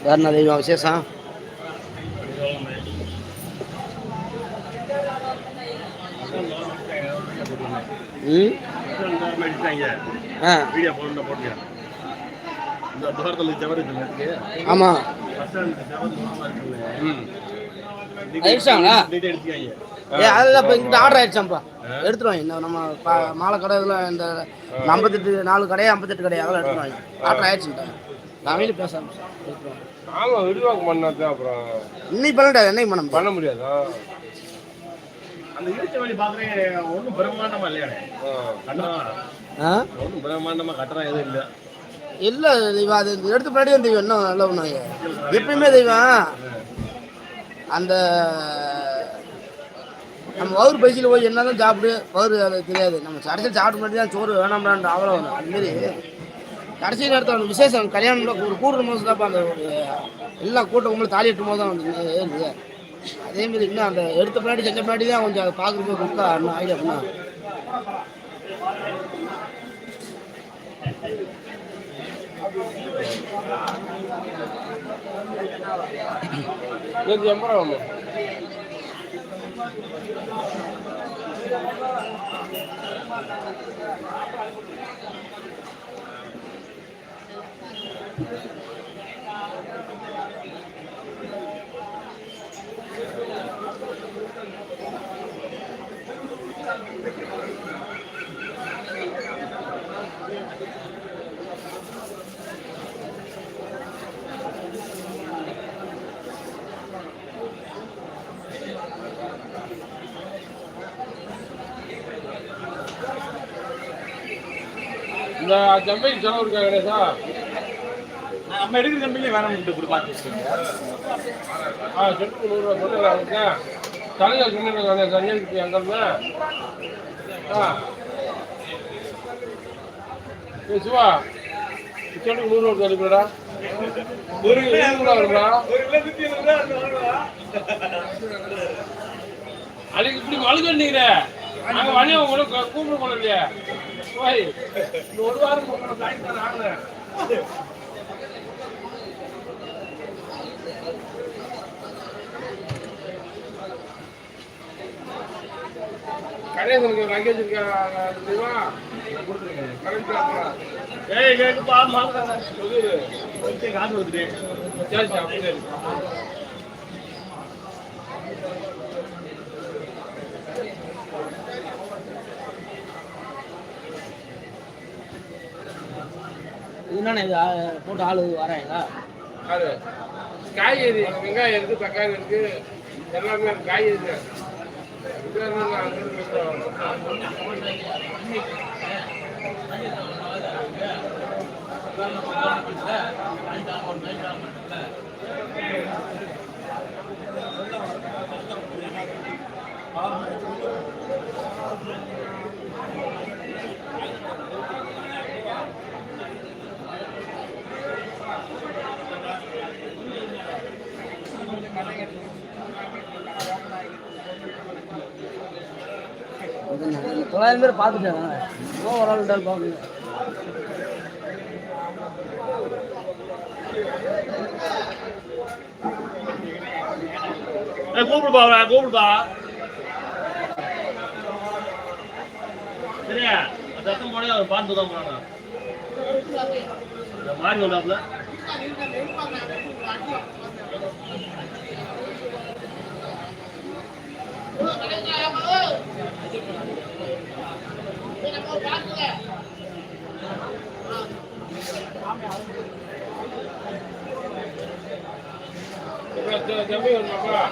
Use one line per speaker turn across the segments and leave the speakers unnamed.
வேறு என்ன தெய்வம் விசேஷம்? ம்? ஆ.
வீடியோ போட்டு போட்டியா இந்த தூரத்தில் ஜவரி இருக்கு
ஆமாம்
பஸ் ஸ்டாண்ட் ஜவரி இருக்குல்ல ம்
ஆயிடுச்சாங்களா
டீட்டெயில் எடுத்துக்காங்க
ஏ அதில் இப்போ இங்கிட்ட ஆர்டர் ஆயிடுச்சாம்ப்பா எடுத்துருவாங்க இந்த நம்ம பா- மாலை கடை இதில் இந்த ஐம்பத்தெட்டு நாலு கடையா ஐம்பத்தெட்டு கடையா அதெல்லாம் எடுத்துருவாங்க ஆர்டர் ஆயிடுச்சுட்டாங்க தமிழ் பேச ஆரம்பிச்சேன். எடுத்துருவாங்க
ஆமா விரிவாக்கம் பண்ணாதான் அப்புறம்.
இன்னைக்கு பண்ண என்னைக்கு பண்ண
பண்ண முடியாதா?
அந்த இடிச்ச வழி பார்க்குறேன் ஒன்றும் பிரம்மாண்டமா இல்லையா?
ஆ.
கண்ணா. ஒன்றும் பிரம்மாண்டமா கட்டுறா எதுவும் இல்லை.
இல்லை தெய்வம் அது எடுத்து முன்னாடி தான் தெய்வம். இன்னும் நல்ல ஒன்றும் எப்பயுமே தெய்வம். அந்த நம்ம அவர் பைசியில் போய் என்ன தான் சாப்பிடு அது தெரியாது. நம்ம கடைசியில் சாப்பிட முன்னாடி தான் சோறு வேணாம்டான்ற அவ்வளோ அதுமாரி கடைசி நேரத்தில் அந்த விசேஷம் கல்யாணம் ஒரு கூடுற போது தான் அந்த ஒரு எல்லா கூட்டம் கும்பல் தாலி எட்டும் போது தான் வந்து ஏறுது அதேமாரி இன்னும் அந்த எடுத்த பின்னாடி செஞ்ச பின்னாடி தான் கொஞ்சம் அதை பார்க்குறப்ப குக்கா இன்னும் ஐடியா பண்ணா
எண்பது ரூபா Thank you. இந்த ஜம்பைக்கு செலவு இருக்கா கணேசா
நம்ம எடுக்கிற கம்பெனிலே வேணாம்னு கொடுப்பாங்க
ஆ செட்டுக்கு நூறுரூவா சொன்னீங்களா தலையா சொன்னீங்க கணேசா ஏன் அங்கே ஆ. ஏய் சிவா செட்டுக்கு நூறுரூவா தருப்படா ஒரு கிலோ வருமா அதுக்கு இப்படி மழுகண்டீங்க நாங்கள் வழியை உங்களை கூப்பிட போல இல்லையா? ஒரு வாரம் உங்களை கணேசனுக்கு லங்கேஜ் இருக்கா
ஏய் மாப்பிள்ளை காசு
வந்துட்டு
என்னென்ன இது போட்டு ஆள் வராங்களா?
ஆறு காய்கறி வெங்காயம் இருக்கு தக்காளி இருக்கு எல்லாமே காய்கறி Thank you.
தொள்ளாயிரம் பேர் பார்த்துட்டாங்க. இன்னும் ஒரு ஆள் ரெண்டு ஆள் பார்க்கணும்
கூப்பிடுப்பா கூப்பிடுப்பா. சரியா? சத்தம் போட அவர் பார்த்து தான் போறாங்க மாறி வந்தாப்புல
Pak المباح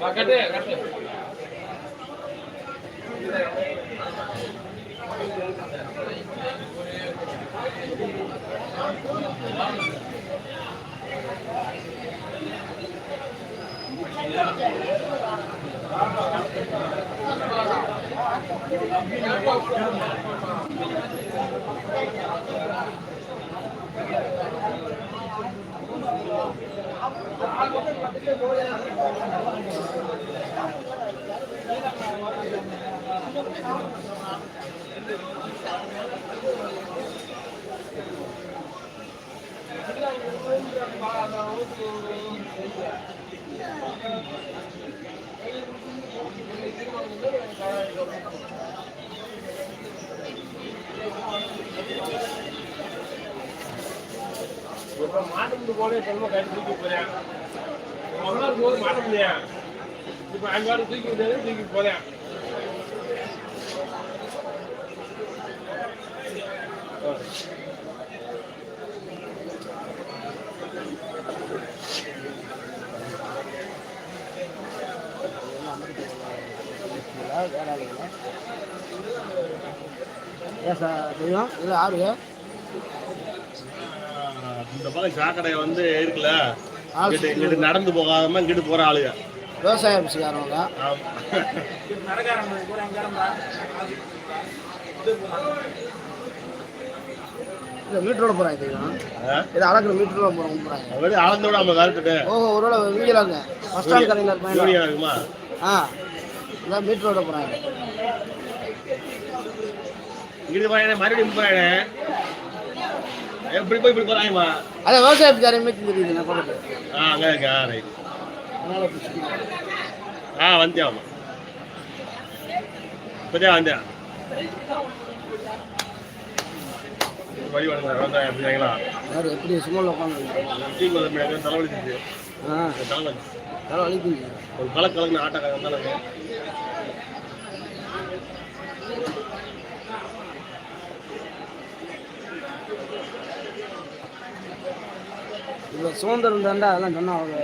Pakai deh. Father. இப்ப மாட்ட முடியும் போனே சொல்லுமா கட்டி தூக்கி போறேன். அவ்வளோ போது மாட்ட முடியும் இப்ப அங்க வர தூக்கி விட்டாரு தூக்கி போறேன்.
ஏன் சார் தெரியும்? இல்லை ஆறு
இந்த பக்கம் சாக்கடை வந்து இருக்குல்ல இங்கிட்டு நடந்து போகாம இங்கிட்டு போற ஆளுங்க
விவசாய ஆஃபீஸ்காரவங்க.
ஆமா.
இல்லை மீட்டரோட போகிறாங்க தெரியும்? இது அளக்குற மீட்டரோட போகிறவங்க போகிறாங்க
அது மாதிரி அளந்து விட நம்ம கரெக்டு
ஓஹோ ஒருவேளை வீங்கில் இருங்க ஃபஸ்ட் ஸ்டாண்ட் கடையில்
இருக்குமா?
ஆ. இதான் மீட்டரோட போகிறாங்க
போறேன் மறுபடியும் போறேன். எப்படி போய் இப்படி போறாங்கம்மா?
அதான் விவசாய மீட்டு தெரியுது நான் சொல்லுறது
ஆ அங்கே இருக்கா ரைட் ஆ வந்தேன் ஆமா. இப்போதான் வந்தேன் வழி வணங்க விவசாயம் எப்படிங்களா
யார் எப்படி சும்மா உட்காந்து
தலைவலி
தலை வலிக்குங்க
ஒரு கலக்கு கலக்குன ஆட்டக்காரன் வந்தாலும்
இவ்வளோ சுதந்திரம் தாண்டா அதெல்லாம் சொன்னா அவங்க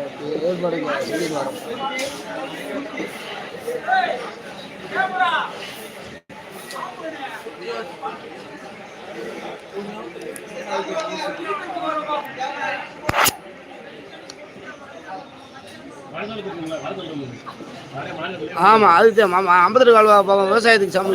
ஏற்பாடு செஞ்சுட்டு வரோம் ஆமாம் ஐம்பத்தெட்டு கால்வா விவசாயத்துக்கு சம